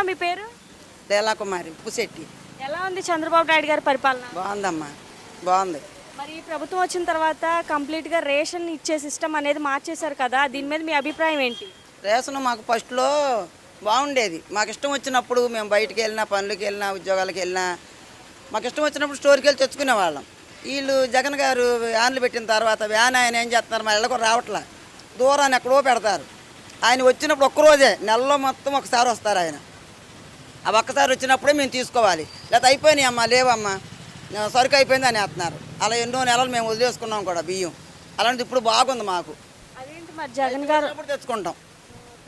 అమ్మా మీ పేరు? లీలాకుమారి పుశెట్టి. ఎలా ఉంది చంద్రబాబు నాయుడు గారి పరిపాలన? బాగుందమ్మా. బాగుంది. మరి ఈ ప్రభుత్వం వచ్చిన తర్వాత కంప్లీట్గా రేషన్ ఇచ్చే సిస్టమ్ అనేది మార్చేశారు కదా దీని మీద మీ అభిప్రాయం ఏంటి? రేషన్ మాకు ఫస్ట్లో బాగుండేది. మాకు ఇష్టం వచ్చినప్పుడు మేము బయటికి వెళ్ళినా పనులకి వెళ్ళినా ఉద్యోగాలకు వెళ్ళినా మాకు ఇష్టం వచ్చినప్పుడు స్టోర్కి వెళ్ళి తెచ్చుకునే వాళ్ళం. వీళ్ళు జగన్ గారు వ్యాన్లు పెట్టిన తర్వాత వ్యాన్ ఆయన ఏం చేస్తున్నారు? మా ఇళ్ళకు రావట్లే. దూరాన్ని ఎక్కడో పెడతారు. ఆయన వచ్చినప్పుడు ఒక్కరోజే నెలలో మొత్తం ఒకసారి వస్తారు ఆయన. ఆ ఒక్కసారి వచ్చినప్పుడే మేము తీసుకోవాలి. లేకపోతే అయిపోయినాయి అమ్మా లేవమ్మా. సరుకు అయిపోయింది అని వేస్తున్నారు. అలా ఎన్నో నెలలు మేము వదిలేసుకున్నాం కూడా బియ్యం. అలాంటిది ఇప్పుడు బాగుంది మాకు. అదేంటి మరి జగన్ గారు? తెచ్చుకుంటాం.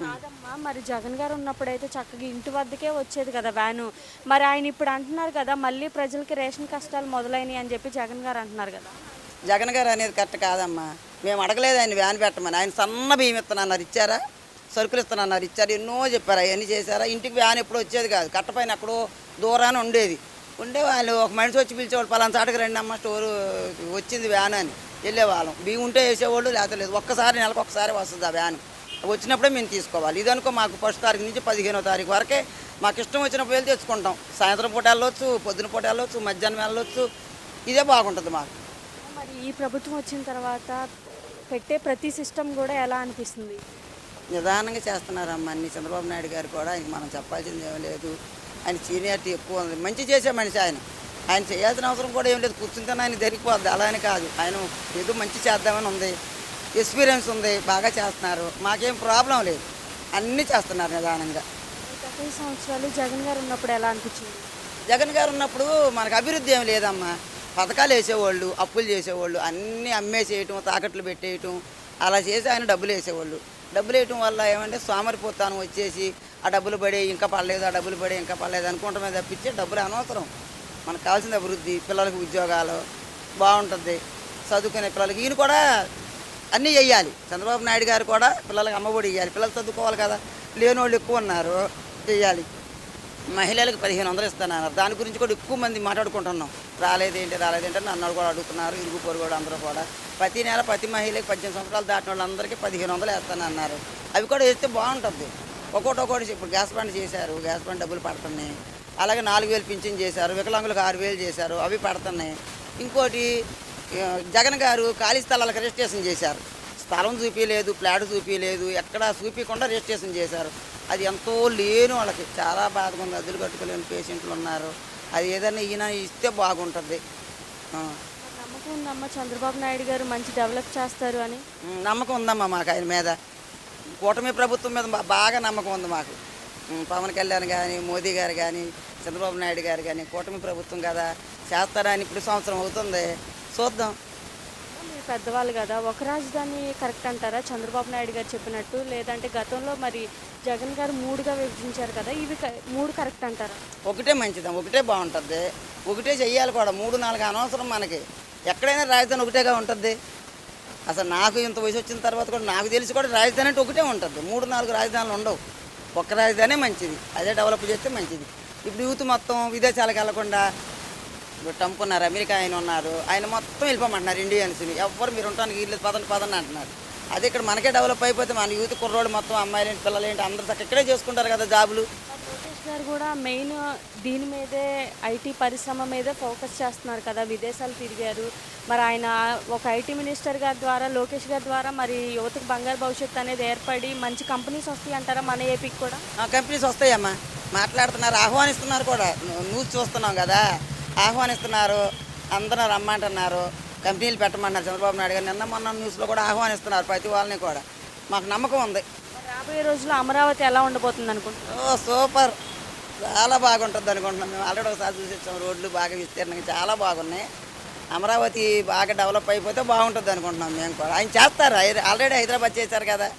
కాదమ్మా. మరి జగన్ గారు ఉన్నప్పుడైతే చక్కగా ఇంటి వద్దకే వచ్చేది కదా వ్యాను. మరి ఆయన ఇప్పుడు అంటున్నారు కదా మళ్ళీ ప్రజలకి రేషన్ కష్టాలు మొదలైనవి అని చెప్పి జగన్ గారు అంటున్నారు కదా. జగన్ గారు అనేది కరెక్ట్ కాదమ్మా. మేము అడగలేదు ఆయన వ్యాన్ పెట్టమని. ఆయన సన్న బియ్యం ఇస్తున్నారు ఇచ్చారా? సరుకులు ఇస్తానన్నారు ఇచ్చారు. ఎన్నో చెప్పారు. అవన్నీ చేశారా? ఇంటికి వ్యాన్ ఎప్పుడు వచ్చేది కాదు. కట్టపైన ఎక్కడో దూరాన ఉండేది. ఉండే వాళ్ళు ఒక మనిషి వచ్చి పిలిచేవాళ్ళు పలానా చాటుకు రండి అమ్మ స్టోరు వచ్చింది వ్యాన్ అని. వెళ్ళేవాళ్ళం. బియ్యం ఉంటే వేసేవాళ్ళు లేకపోతే లేదు. ఒక్కసారి నెలకు ఒక్కసారి వస్తుంది ఆ వ్యాన్. వచ్చినప్పుడే మేము తీసుకోవాలి. ఇదనుకో మాకు ఫస్ట్ తారీఖు నుంచి పదిహేనో తారీఖు వరకే మాకు ఇష్టం వచ్చినప్పుడు వెళ్ళి తెచ్చుకుంటాం. సాయంత్రం పూట వెళ్ళొచ్చు పొద్దున పూట వెళ్ళొచ్చు మధ్యాహ్నం వెళ్ళొచ్చు. ఇదే బాగుంటుంది మాకు. మరి ఈ ప్రభుత్వం వచ్చిన తర్వాత పెట్టే ప్రతి సిస్టమ్ కూడా ఎలా అనిపిస్తుంది? నిదానంగా చేస్తున్నారమ్మా అన్ని చంద్రబాబు నాయుడు గారు కూడా. ఆయనకి మనం చెప్పాల్సింది ఏమీ లేదు. ఆయన సీనియారిటీ ఎక్కువ ఉంది. మంచి చేసే మనిషి ఆయన. ఆయన చేయాల్సిన అవసరం కూడా ఏం లేదు. కూర్చుంటే ఆయన జరిగిపోద్ది అలా అని కాదు. ఆయన ఏదో మంచి చేద్దామని ఉంది. ఎక్స్పీరియన్స్ ఉంది. బాగా చేస్తున్నారు. మాకేం ప్రాబ్లం లేదు. అన్నీ చేస్తున్నారు నిదానంగా. సంవత్సరాలు జగన్ గారు ఉన్నప్పుడు ఎలా అనిపించింది? జగన్ గారు ఉన్నప్పుడు మనకు అభివృద్ధి ఏం లేదమ్మా. పథకాలు వేసేవాళ్ళు అప్పులు చేసేవాళ్ళు అన్నీ అమ్మేసేయటం తాకట్లు పెట్టేయటం అలా చేసి ఆయన డబ్బులు వేసేవాళ్ళు. డబ్బులు వేయటం వల్ల ఏమంటే సోమరిపోతాను వచ్చేసి ఆ డబ్బులు పడే ఇంకా పడలేదు ఆ డబ్బులు పడే ఇంకా పడలేదు అనుకుంటమే తప్పించి డబ్బులు అనవసరం. మనకు కావాల్సిన అభివృద్ధి పిల్లలకు ఉద్యోగాలు బాగుంటుంది చదువుకునే పిల్లలకి. ఈయన కూడా అన్నీ చెయ్యాలి. చంద్రబాబు నాయుడు గారు కూడా పిల్లలకి అమ్మఒడి ఇవ్వాలి పిల్లలు చదువుకోవాలి కదా. లేనోళ్ళు ఎక్కువ ఉన్నారు చెయ్యాలి. మహిళలకు పదిహేను వందలు ఇస్తున్నారు దాని గురించి కూడా ఎక్కువ మంది మాట్లాడుకుంటున్నాం. రాలేదేంటి రాలేదేంటి అని నన్ను కూడా అడుగుతున్నారు. ఇరుగు పొరుగు కూడా అందరూ కూడా. ప్రతి నెల ప్రతి మహిళకి పద్దెనిమిది సంవత్సరాలు దాటిన వాళ్ళందరికీ పదిహేను వందలు వేస్తానన్నారు. అవి కూడా వేస్తే బాగుంటుంది. ఒక్కోటి ఒక్కోటి ఇప్పుడు గ్యాస్ బండ్ చేశారు గ్యాస్ బండ్ డబ్బులు పడుతున్నాయి. అలాగే నాలుగు వేలు పింఛన్ చేశారు వికలాంగులకు ఆరు వేలు చేశారు అవి పడుతున్నాయి. ఇంకోటి జగన్ గారు ఖాళీ స్థలాలకు రిజిస్ట్రేషన్ చేశారు. స్థలం చూపించలేదు ప్లాట్ చూపించలేదు ఎక్కడ చూపించకుండా రిజిస్ట్రేషన్ చేశారు. అది ఎంతో లేని వాళ్ళకి. చాలా బాధగా ఉంది. అద్దెలు కట్టుకోలేని పేషెంట్లు ఉన్నారు. అది ఏదైనా ఈయన ఇస్తే బాగుంటుంది. నమ్మకం ఉందమ్మా చంద్రబాబు నాయుడు గారు మంచి డెవలప్ చేస్తారు అని? నమ్మకం ఉందమ్మా మాకు ఆయన మీద. కూటమి ప్రభుత్వం మీద బాగా నమ్మకం ఉంది మాకు. పవన్ కళ్యాణ్ కానీ మోదీ గారు కానీ చంద్రబాబు నాయుడు గారు కానీ కూటమి ప్రభుత్వం కదా చేస్తారని ఇప్పుడు సంవత్సరం అవుతుంది. చూద్దాం. మీరు పెద్దవాళ్ళు కదా ఒక రాజధాని కరెక్ట్ అంటారా? చంద్రబాబు నాయుడు గారు చెప్పినట్టు లేదంటే గతంలో మరి జగన్ గారు మూడుగా విభజించారు కదా ఇవి క- మూడు కరెక్ట్ అంటారా? ఒకటే మంచిది ఒకటే బాగుంటుంది. ఒకటే చెయ్యాలి కూడా మూడు నాలుగు అనవసరం మనకి. ఎక్కడైనా రాజధాని ఒకటేగా ఉంటుంది. అసలు నాకు ఇంత వయసు వచ్చిన తర్వాత కూడా నాకు తెలిసి కూడా రాజధాని అంటే ఒకటే ఉంటుంది. మూడు నాలుగు రాజధానులు ఉండవు. ఒక్క రాజధానే మంచిది. అదే డెవలప్ చేస్తే మంచిది. ఇప్పుడు యూత్ మొత్తం విదేశాలకు వెళ్ళకుండా ఇప్పుడు ట్రంప్ ఉన్నారు అమెరికా ఆయన ఉన్నారు ఆయన మొత్తం వెళ్ళిపోమంటున్నారు ఇండియన్స్ని ఎవ్వరు మీరు ఉండటానికి వీళ్ళు పదండి పదండి అంటున్నారు. అదే ఇక్కడ మనకే డెవలప్ అయిపోతే మన యూత్ కుర్రోళ్ళు మొత్తం అమ్మాయిలేంటి పిల్లలేంటి అందరూ చక్కగా ఇక్కడే చేసుకుంటారు కదా జాబులు. గారు కూడా మెయిన్ దీని మీదే ఐటీ పరిశ్రమ మీదే ఫోకస్ చేస్తున్నారు కదా విదేశాలు తిరిగారు. మరి ఆయన ఒక ఐటీ మినిస్టర్ గారి ద్వారా లోకేష్ గారి ద్వారా మరి యువతకు బంగారు భవిష్యత్తు అనేది ఏర్పడి మంచి కంపెనీస్ వస్తాయి అంటారా మన ఏపీకి కూడా? ఆ కంపెనీస్ వస్తాయమ్మా. మాట్లాడుతున్నారు ఆహ్వానిస్తున్నారు కూడా. న్యూ- న్యూస్ చూస్తున్నాం కదా. ఆహ్వానిస్తున్నారు. అందరూ రమ్మంటున్నారు. కంపెనీలు పెట్టమన్నారు చంద్రబాబు నాయుడు గారు నిన్న మొన్న న్యూస్లో కూడా ఆహ్వానిస్తున్నారు ప్రతి వాళ్ళని కూడా. మాకు నమ్మకం ఉంది. రాబోయే రోజుల్లో అమరావతి ఎలా ఉండబోతుంది అనుకుంటున్నారు? ఓ సూపర్. చాలా బాగుంటుంది అనుకుంటున్నాం మేము. ఆల్రెడీ ఒకసారి చూసి వచ్చాం. రోడ్లు బాగా విస్తీర్ణంగా చాలా బాగున్నాయి. అమరావతి బాగా డెవలప్ అయిపోతే బాగుంటుంది అనుకుంటున్నాం మేము కూడా. ఆయన చేస్తారు. ఆల్రెడీ హైదరాబాద్ చేశారు కదా.